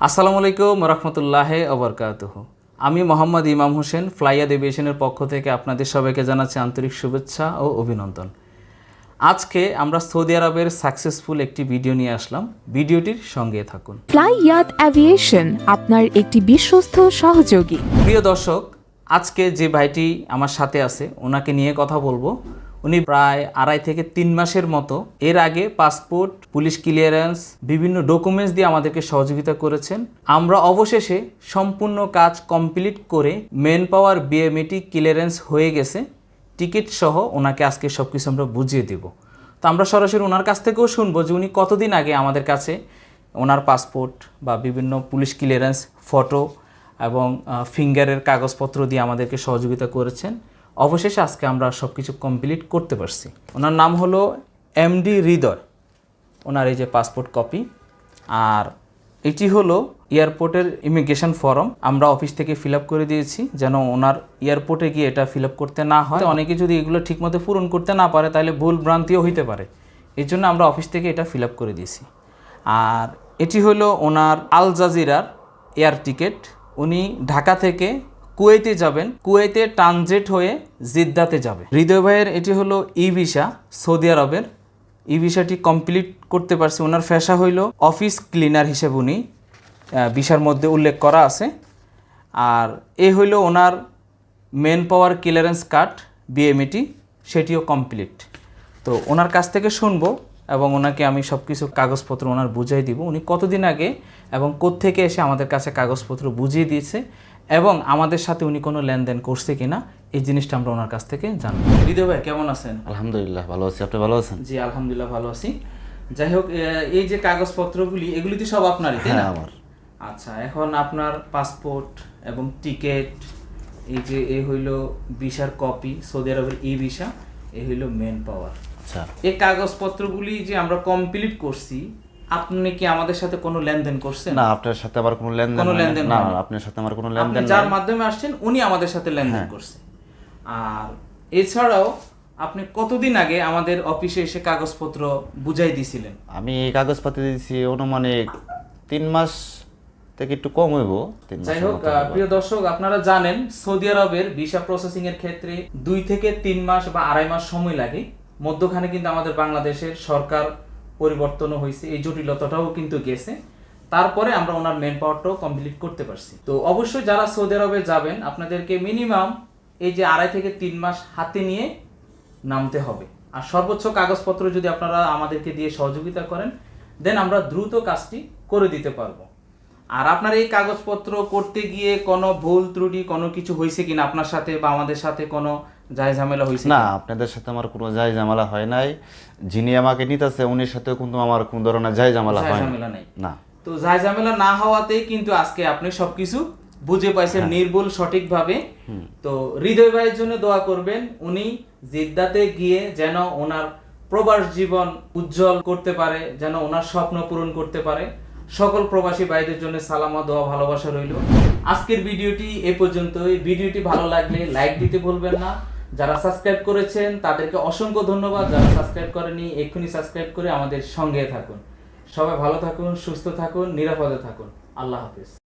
আসসালামু আলাইকুম রহমতুল্লাহ অবরকাতুহ আমি মোহাম্মদ ইমাম হোসেন ফ্লাইয়াদ এভিয়েশনের পক্ষ থেকে আপনাদের সবাইকে জানাচ্ছি আন্তরিক শুভেচ্ছা ও অভিনন্দন। আজকে আমরা সৌদি আরবের সাকসেসফুল একটি ভিডিও নিয়ে আসলাম। ভিডিওটির সঙ্গে থাকুন। ফ্লাই অ্যাভিয়েশন আপনার একটি বিশ্বস্ত সহযোগী। প্রিয় দর্শক আজকে যে ভাইটি আমার সাথে আছে ওনাকে নিয়ে কথা বলব। উনি প্রায় আড়াই থেকে তিন মাসের মতো এর আগে পাসপোর্ট, পুলিশ ক্লিয়ারেন্স, বিভিন্ন ডকুমেন্টস দিয়ে আমাদেরকে সহযোগিতা করেছেন। আমরা অবশেষে সম্পূর্ণ কাজ কমপ্লিট করে মেন পাওয়ার বিএমএটি ক্লিয়ারেন্স হয়ে গেছে। টিকিট সহ ওনাকে আজকে সব কিছু আমরা বুঝিয়ে দেব। তো আমরা সরাসরি ওনার কাছ থেকেও শুনব যে উনি কতদিন আগে আমাদের কাছে ওনার পাসপোর্ট বা বিভিন্ন পুলিশ ক্লিয়ারেন্স, ফটো এবং ফিঙ্গারের কাগজপত্র দিয়ে আমাদেরকে সহযোগিতা করেছেন। অবশেষে আজকে আমরা সব কিছু কমপ্লিট করতে পারছি। ওনার নাম হলো এমডি হৃদয়। ওনার এই যে পাসপোর্ট কপি আর এটি হলো এয়ারপোর্টের ইমিগ্রেশন ফর্ম আমরা অফিস থেকে ফিল করে দিয়েছি, যেন ওনার এয়ারপোর্টে গিয়ে এটা ফিল করতে না হয়। অনেকে যদি এগুলো ঠিকমতো পূরণ করতে না পারে, তাহলে ভুল ভ্রান্তিও হইতে পারে। এর জন্য আমরা অফিস থেকে এটা ফিল করে দিয়েছি। আর এটি হলো ওনার আল জাজিরার এয়ার টিকেট উনি ঢাকা থেকে কুয়েতে যাবেন। কুয়েতে ট্রানজিট হয়ে জিদ্দাতে যাবে হৃদয় ভাইয়ের এটি হলো ই ভিসা সৌদি আরবের। ই ভিসাটি কমপ্লিট করতে পারছে। ওনার ফেসা হইল অফিস ক্লিনার হিসেবে উনি ভিসার মধ্যে উল্লেখ করা আছে। আর এ হইল ওনার মেন পাওয়ার ক্লিয়ারেন্স কার্ড বিএমএটি সেটিও কমপ্লিট তো ওনার কাছ থেকে শুনব এবং ওনাকে আমি সব কিছু কাগজপত্র ওনার বুঝাই দিব। উনি কতদিন আগে এবং কোত্থেকে এসে আমাদের কাছে কাগজপত্র বুঝিয়ে দিয়েছে এবং আমাদের সাথে উনি কোনো লেনদেন করছে কিনা এই জিনিসটা আমরা ওনার কাছ থেকে জানব। হৃদয় ভাই কেমন আছেন? আলহামদুলিল্লাহ ভালো আছি। আপনি ভালো আছেন? জি আলহামদুলিল্লাহ ভালো আছি। যাই হোক এই যে কাগজপত্রগুলি এগুলি তো সব আপনারই তাই না? হ্যাঁ আমার। আচ্ছা এখন আপনার পাসপোর্ট এবং টিকেট এই যে এ হইল ভিসার কপি সৌদি আরবের ই ভিসা এ হইল মেন পাওয়ার আচ্ছা। এই কাগজপত্রগুলি যে আমরা কমপ্লিট করছি আপনি কি আমাদের সাথে কোনো লেনদেন করছেন? না আপনার সাথে আমার কোনো লেনদেন কোনো লেনদেন না আপনার সাথে আমার কোনো আপনি লেনদেন যার মাধ্যমে আসছেন উনি আমাদের সাথে লেনদেন হ্যাঁ। করছে। আর এছাড়াও আপনি কতদিন আগে আমাদের অফিসে এসে কাগজপত্র বুঝাই দিছিলেন? আমি এই কাগজপাতি দিয়েছি অনুমানিক তিন মাস থেকে একটু কম হইব যাই হোক। প্রিয় দর্শক আপনারা জানেন সৌদি আরবের ভিসা প্রসেসিং এর ক্ষেত্রে দুই থেকে তিন মাস বা আড়াই মাস সময় লাগে। মধ্যখানে কিন্তু আমাদের বাংলাদেশের সরকার পরিবর্তনও হয়েছে, এই জটিলতাটাও কিন্তু গেছে। তারপরে আমরা ওনার মেন পাওয়ারটাও কমপ্লিট করতে পারছি। তো অবশ্যই যারা সৌদি আরবে যাবেন, আপনাদেরকে মিনিমাম এই যে আড়াই থেকে তিন মাস হাতে নিয়ে নামতে হবে। আর সর্বোচ্চ কাগজপত্র যদি আপনারা আমাদেরকে দিয়ে সহযোগিতা করেন দেন আমরা দ্রুত কাজটি করে দিতে পারব। আর আপনার এই কাগজপত্র করতে গিয়ে কোনো ভুল ত্রুটি কোনো কিছু হয়েছে কিনা আপনার সাথে বা আমাদের সাথে কোনো যায় ঝামেলা হয়েছে না আপনাদের সাথে আমার কোনো যাই ঝামেলা হয় নাই। যিনি আমাকে নিতেছে উনির সাথেও কিন্তু আমার কোনো ধরনের যাই ঝামেলা হয়। ঝামেলা নেই। না। তো যায় ঝামেলা না হওয়াতেই কিন্তু আজকে আপনি সবকিছু বুঝে পাইছেন নির্ভুল সঠিকভাবে। তো হৃদয় ভাইয়ের জন্য দোয়া করবেন উনি জিদ্দাতে গিয়ে যেন ওনার প্রবাস জীবন উজ্জ্বল করতে পারে যেন ওনার স্বপ্ন পূরণ করতে পারে। সকল প্রবাসী ভাইদের জন্য সালামা দোয়া, ভালোবাসা রইল। আজকের ভিডিওটি এ পর্যন্তই। ভিডিওটি ভালো লাগলে লাইক দিতে ভুলবেন না। যারা সাবস্ক্রাইব করেছেন, তাদেরকে অসংখ্য ধন্যবাদ। যারা সাবস্ক্রাইব করেনি, এক্ষুনি সাবস্ক্রাইব করে আমাদের সঙ্গে থাকুন। সবাই ভালো থাকুন, সুস্থ থাকুন, নিরাপদে থাকুন। আল্লাহ হাফিজ।